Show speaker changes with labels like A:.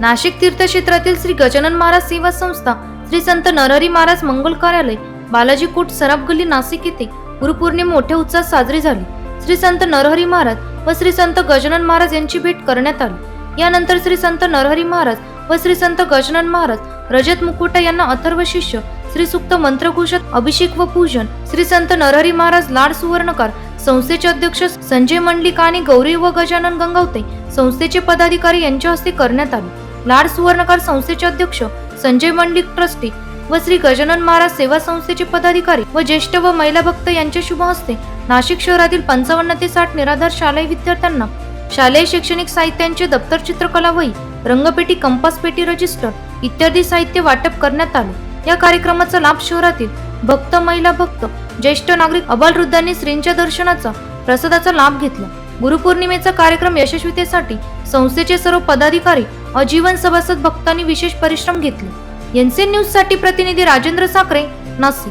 A: नाशिक तीर्थक्षेत्रातील श्री गजानन महाराज सेवा संस्था श्री संत नरहरी महाराज मंगल कार्यालय बालाजी कोट सराफ गल्ली नाशिक येथे गुरुपौर्णिमा मोठ्या उत्साहात साजरी झाली. श्री संत नरहरी महाराज व श्री संत गजानन महाराज यांची भेट करण्यात आली. यानंतर श्री संत नरहरी महाराज व श्री संत गजानन महाराज रजत मुकुटा यांना अथर्व शिष्य श्री सुक्त मंत्रघोषात अभिषेक व पूजन श्री संत नरहरी महाराज लाड सुवर्णकार संस्थेचे अध्यक्ष संजय मंडलिक आणि गौरी व गजानन गंगावते संस्थेचे पदाधिकारी यांच्या हस्ते करण्यात आले. लाड सुवर्णकार संस्थेचे अध्यक्ष संजय मंडिक ट्रस्टी व श्री गजानन महाराज सेवा संस्थेचे पदाधिकारी व ज्येष्ठ व महिला भक्त यांच्या शुभ हस्ते नाशिक शहरातील पंचावन्न ते साठ निराधार शालेय विद्यार्थ्यांना शालेय शैक्षणिक साहित्यांचे दप्तर चित्रकला वही रंगपेटी कंपास पेटी रजिस्टर इत्यादी साहित्य वाटप करण्यात आले. या कार्यक्रमाचा लाभ शहरातील भक्त महिला भक्त ज्येष्ठ नागरिक अबालवृद्धांनी श्रींच्या दर्शनाचा प्रसादाचा लाभ घेतला. गुरुपौर्णिमेचा कार्यक्रम यशस्वीतेसाठी संस्थेचे सर्व पदाधिकारी अजीवन सभासद भक्तांनी विशेष परिश्रम घेतले. एनसीएन न्यूजसाठी प्रतिनिधी राजेंद्र साखरे नाशिक.